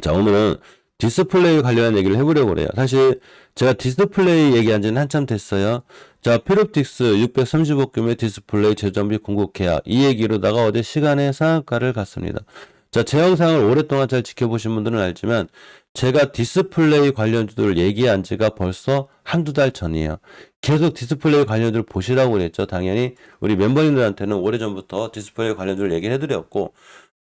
자, 오늘은 디스플레이 관련한 얘기를 해보려고 그래요. 사실 제가 디스플레이 얘기한 지는 한참 됐어요. 자, 피롭틱스 635금의 디스플레이 제조비 공급 계약 이 얘기로다가 어제 시간에 상한가를 갔습니다. 자, 제 영상을 오랫동안 잘 지켜보신 분들은 알지만 제가 디스플레이 관련주들을 얘기한 지가 벌써 한두 달 전이에요. 계속 디스플레이 관련주를 보시라고 그랬죠. 당연히 우리 멤버님들한테는 오래전부터 디스플레이 관련주를 얘기를 해드렸고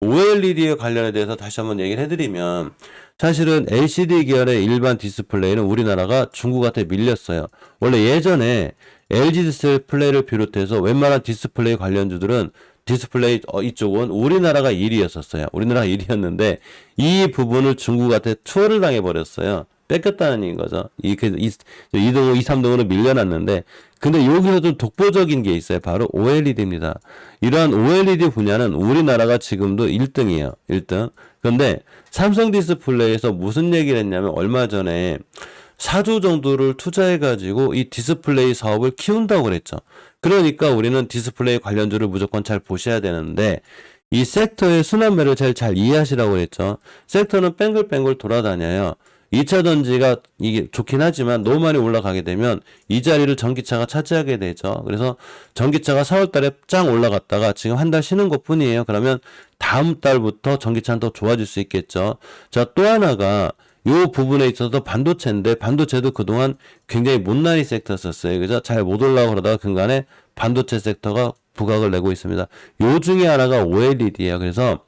OLED에 관련에 대해서 다시 한번 얘기를 해드리면 사실은 LCD 계열의 일반 디스플레이는 우리나라가 중국한테 밀렸어요. 원래 예전에 LG 디스플레이를 비롯해서 웬만한 디스플레이 관련주들은 디스플레이 어, 이쪽은 우리나라가 1위였었어요. 우리나라가 1위였는데 이 부분을 중국한테 투어를 당해버렸어요. 뺏겼다는 얘기인 거죠. 이, 그, 이, 2등, 2, 3등으로 밀려났는데, 근데 여기서 좀 독보적인 게 있어요. 바로 OLED입니다. 이러한 OLED 분야는 우리나라가 지금도 1등이에요. 1등. 그런데 삼성 디스플레이에서 무슨 얘기를 했냐면, 얼마 전에 4조 정도를 투자해가지고 이 디스플레이 사업을 키운다고 그랬죠. 그러니까 우리는 디스플레이 관련주를 무조건 잘 보셔야 되는데, 이 섹터의 순환매를 잘, 잘 이해하시라고 했죠. 섹터는 뺑글뺑글 돌아다녀요. 2차 전지가 이게 좋긴 하지만 너무 많이 올라가게 되면 이 자리를 전기차가 차지하게 되죠. 그래서 전기차가 4월 달에 짱 올라갔다가 지금 한 달 쉬는 것 뿐이에요. 그러면 다음 달부터 전기차는 더 좋아질 수 있겠죠. 자, 또 하나가 요 부분에 있어서 반도체인데 반도체도 그동안 굉장히 못난이 섹터였었어요. 그죠? 잘 못 올라가 그러다가 근간에 반도체 섹터가 부각을 내고 있습니다. 요 중에 하나가 OLED예요. 그래서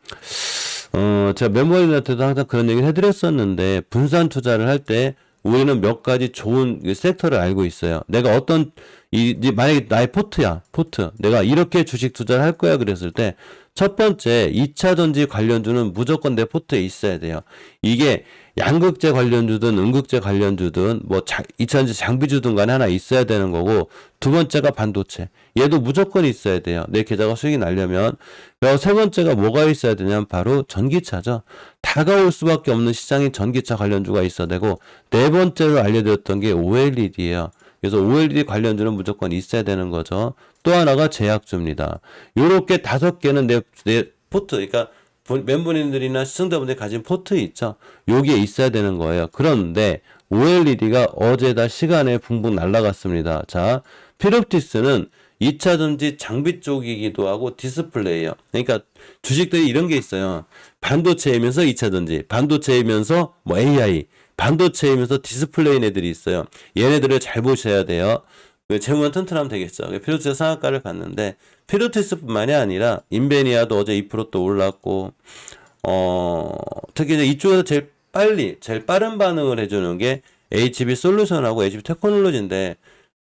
어, 제가 멤버들한테도 항상 그런 얘기를 해드렸었는데, 분산 투자를 할 때, 우리는 몇 가지 좋은 그 섹터를 알고 있어요. 내가 어떤, 이, 만약에 나의 포트야, 포트. 내가 이렇게 주식 투자를 할 거야, 그랬을 때, 첫 번째, 2차 전지 관련주는 무조건 내 포트에 있어야 돼요. 이게 양극재 관련주든 음극재 관련주든 뭐 2차 전지 장비주든 간에 하나 있어야 되는 거고 두 번째가 반도체. 얘도 무조건 있어야 돼요. 내 계좌가 수익이 나려면. 세 번째가 뭐가 있어야 되냐면 바로 전기차죠. 다가올 수밖에 없는 시장인 전기차 관련주가 있어야 되고 네 번째로 알려드렸던 게 OLED예요. 그래서 OLED 관련주는 무조건 있어야 되는 거죠. 또 하나가 제약주입니다. 요렇게 다섯 개는 내, 내 포트, 그러니까 멤버님들이나 시청자분들이 가진 포트 있죠. 여기에 있어야 되는 거예요. 그런데 OLED가 어제다 시간에 붕붕 날아갔습니다. 자, 피롭티스는 2차 전지 장비 쪽이기도 하고 디스플레이요. 그러니까 주식들이 이런 게 있어요. 반도체이면서 2차 전지, 반도체이면서 뭐 AI, 반도체이면서 디스플레이 애들이 있어요. 얘네들을 잘 보셔야 돼요. 재무는 튼튼하면 되겠죠. 피로티스 상한가를 갔는데 피로티스뿐만이 아니라 인베니아도 어제 2%또 올랐고 어 특히 이제 이쪽에서 제일 빨리 제일 빠른 반응을 해주는 게 HB 솔루션하고 HB 테크놀로지인데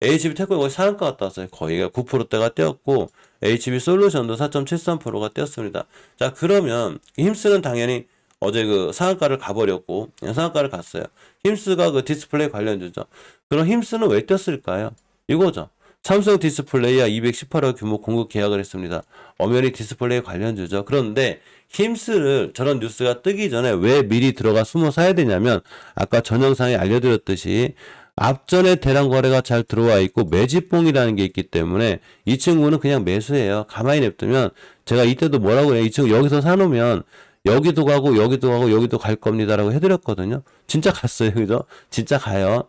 HB 테크놀로지 상한가 갔다 왔어요. 거의 9%대가 뛰었고 HB 솔루션도 4.73%가 뛰었습니다. 자 그러면 힘쓰는 당연히 어제 그 상한가를 가버렸고 상한가를 갔어요. 힘스가 그 디스플레이 관련주죠. 그럼 힘스는 왜 뛰었을까요? 이거죠. 삼성 디스플레이와 218억 규모 공급 계약을 했습니다. 엄연히 디스플레이 관련주죠. 그런데 힘스를 저런 뉴스가 뜨기 전에 왜 미리 들어가 숨어 사야 되냐면 아까 전 영상에 알려드렸듯이 앞전에 대량 거래가 잘 들어와 있고 매집봉이라는 게 있기 때문에 이 친구는 그냥 매수해요. 가만히 냅두면 제가 이때도 뭐라고 해요. 이 친구 여기서 사놓으면 여기도 가고 여기도 가고 여기도 갈 겁니다라고 해드렸거든요. 진짜 갔어요. 그죠? 진짜 가요.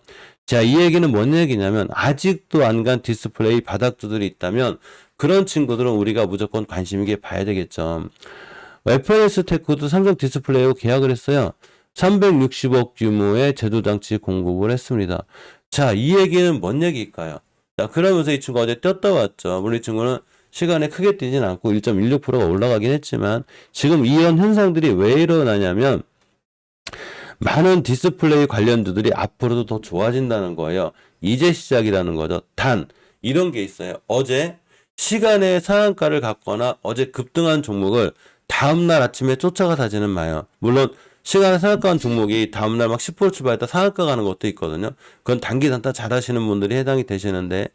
자, 이 얘기는 뭔 얘기냐면 아직도 안 간 디스플레이 바닥주들이 있다면 그런 친구들은 우리가 무조건 관심 있게 봐야 되겠죠. FNS 테크도 삼성 디스플레이하고 계약을 했어요. 360억 규모의 제조장치 공급을 했습니다. 자, 이 얘기는 뭔 얘기일까요? 자, 그러면서 이 친구가 어제 떴다 왔죠. 이 친구는 시간에 크게 뛰진 않고 1.16%가 올라가긴 했지만 지금 이런 현상들이 왜 일어나냐면 많은 디스플레이 관련주들이 앞으로도 더 좋아진다는 거예요. 이제 시작이라는 거죠. 단 이런 게 있어요. 어제 시간의 상한가를 갖거나 어제 급등한 종목을 다음날 아침에 쫓아가 사지는 마요. 물론 시간의 상한가 한 종목이 다음날 막 10% 출발했다 상한가 가는 것도 있거든요. 그건 단기 단타 잘 하시는 분들이 해당이 되시는데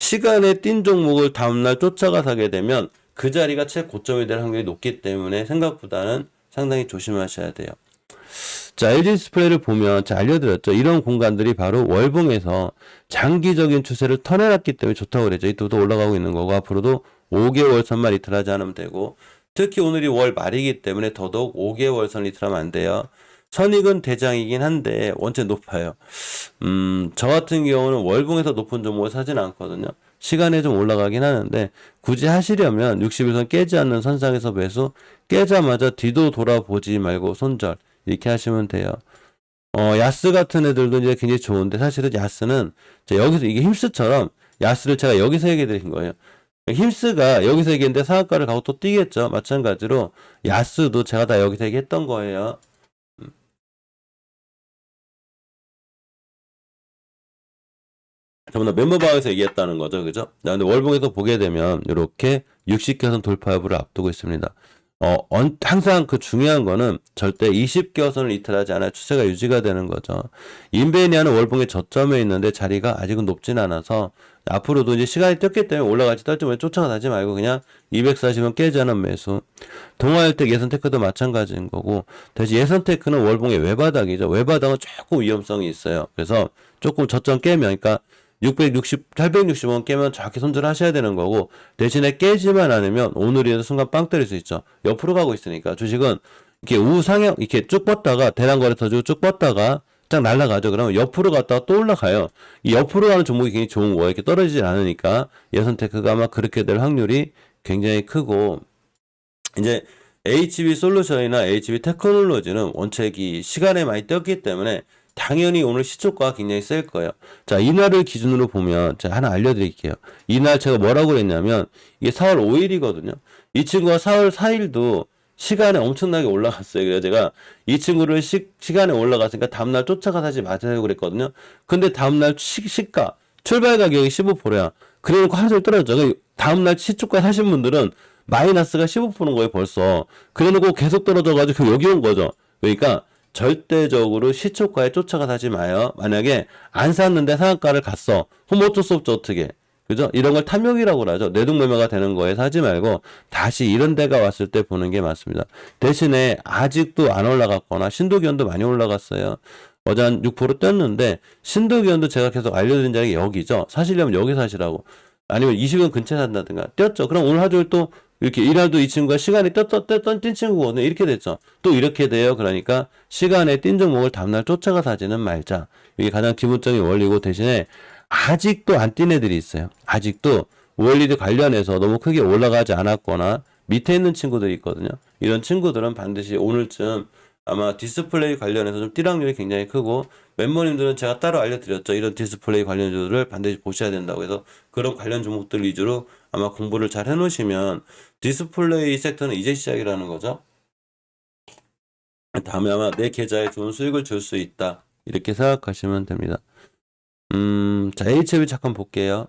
시간에 뛴 종목을 다음날 쫓아가 사게 되면 그 자리가 최고점이 될 확률이 높기 때문에 생각보다는 상당히 조심하셔야 돼요. 자, LG 디스플레이를 보면 자, 알려드렸죠. 이런 공간들이 바로 월봉에서 장기적인 추세를 터내놨기 때문에 좋다고 그랬죠. 이또도 올라가고 있는 거고 앞으로도 5개월 선만 이틀 하지 않으면 되고 특히 오늘이 월 말이기 때문에 더더욱 5개월 선 이틀 하면 안 돼요. 선익은 대장이긴 한데 원체 높아요. 음, 저 같은 경우는 월봉에서 높은 종목을 사진 않거든요. 시간에 좀 올라가긴 하는데 굳이 하시려면 60일선 깨지 않는 선상에서 매수 깨자마자 뒤도 돌아보지 말고 손절 이렇게 하시면 돼요. 어, 야스 같은 애들도 이제 굉장히 좋은데 사실은 야스는 자, 여기서 이게 힘스처럼 야스를 제가 여기서 얘기해 드린 거예요. 힘스가 여기서 얘기했는데 상한가를 가고 또 뛰겠죠. 마찬가지로 야스도 제가 다 여기서 얘기했던 거예요. 전부 다 멤버방에서 얘기했다는 거죠. 그죠? 자, 근데 월봉에서 보게 되면 이렇게 60개선 돌파 여부를 앞두고 있습니다. 어, 언- 항상 그 중요한 거는 절대 20개선을 이탈하지 않아 추세가 유지가 되는 거죠. 인베니아는 월봉의 저점에 있는데 자리가 아직은 높진 않아서 앞으로도 이제 시간이 뛰었기 때문에 올라갈지 떨지 말 쫓아가지 말고 그냥 240은 깨지 않은 매수. 동아일텍 예선 테크도 마찬가지인 거고 대신 예선 테크는 월봉의 외바닥이죠. 외바닥은 조금 위험성이 있어요. 그래서 조금 저점 깨면 그러니까 660, 860원 깨면 정확히 손절하셔야 되는 거고 대신에 깨지만 않으면 오늘이라도 순간 빵 때릴 수 있죠. 옆으로 가고 있으니까 주식은 이렇게 우상향 이렇게 쭉 뻗다가 대량 거래 터지고 쭉 뻗다가 쫙 날아가죠. 그러면 옆으로 갔다가 또 올라가요. 이 옆으로 가는 종목이 굉장히 좋은 거예요. 이렇게 떨어지질 않으니까 예선테크가 아마 그렇게 될 확률이 굉장히 크고 이제 HB 솔루션이나 HB 테크놀로지는 원칙이 시간에 많이 뛰었기 때문에 당연히 오늘 시초가가 굉장히 셀 거예요. 자, 이날을 기준으로 보면 제가 하나 알려드릴게요. 이날 제가 뭐라고 그랬냐면 이게 4월 5일이거든요. 이 친구가 4월 4일도 시간에 엄청나게 올라갔어요. 그래서 제가 이 친구를 시, 시간에 올라갔으니까 다음날 쫓아가 사지 마세요 그랬거든요. 근데 다음날 시, 시가 출발 가격이 15%야. 그래놓고 하루 떨어져. 그 다음날 시초가 사신 분들은 마이너스가 15%인 거예요, 벌써. 그래놓고 계속 떨어져가지고 여기 온 거죠. 그러니까 절대적으로 시초가에 쫓아가 사지 마요. 만약에 안 샀는데 상한가를 갔어. 그럼 어쩔 수 없죠, 어떻게. 그죠? 이런 걸 탐욕이라고 하죠. 내동매매가 되는 거에 사지 말고 다시 이런 데가 왔을 때 보는 게 맞습니다. 대신에 아직도 안 올라갔거나 신도기온도 많이 올라갔어요. 어제 한6% 뛰었는데 신도기온도 제가 계속 알려드린 자리가 여기죠. 사시려면 여기 사시라고. 아니면 20원 근처에 산다든가 뛰었죠. 그럼 오늘 하루 종일 또 이렇게 이날도 이 친구가 시간이 떴던 친구거든요. 이렇게 됐죠. 또 이렇게 돼요. 그러니까 시간에 뛴 종목을 다음날 쫓아가 사지는 말자. 이게 가장 기본적인 원리고 대신에 아직도 안 뛴 애들이 있어요. 아직도 월리드 관련해서 너무 크게 올라가지 않았거나 밑에 있는 친구들이 있거든요. 이런 친구들은 반드시 오늘쯤 아마 디스플레이 관련해서 좀 뛸 확률이 굉장히 크고 멤버님들은 제가 따로 알려드렸죠. 이런 디스플레이 관련 주들을 반드시 보셔야 된다고 해서 그런 관련 종목들 위주로 아마 공부를 잘 해놓으시면 디스플레이 섹터는 이제 시작이라는 거죠. 다음에 아마 내 계좌에 좋은 수익을 줄 수 있다. 이렇게 생각하시면 됩니다. 음, 자, HB 잠깐 볼게요.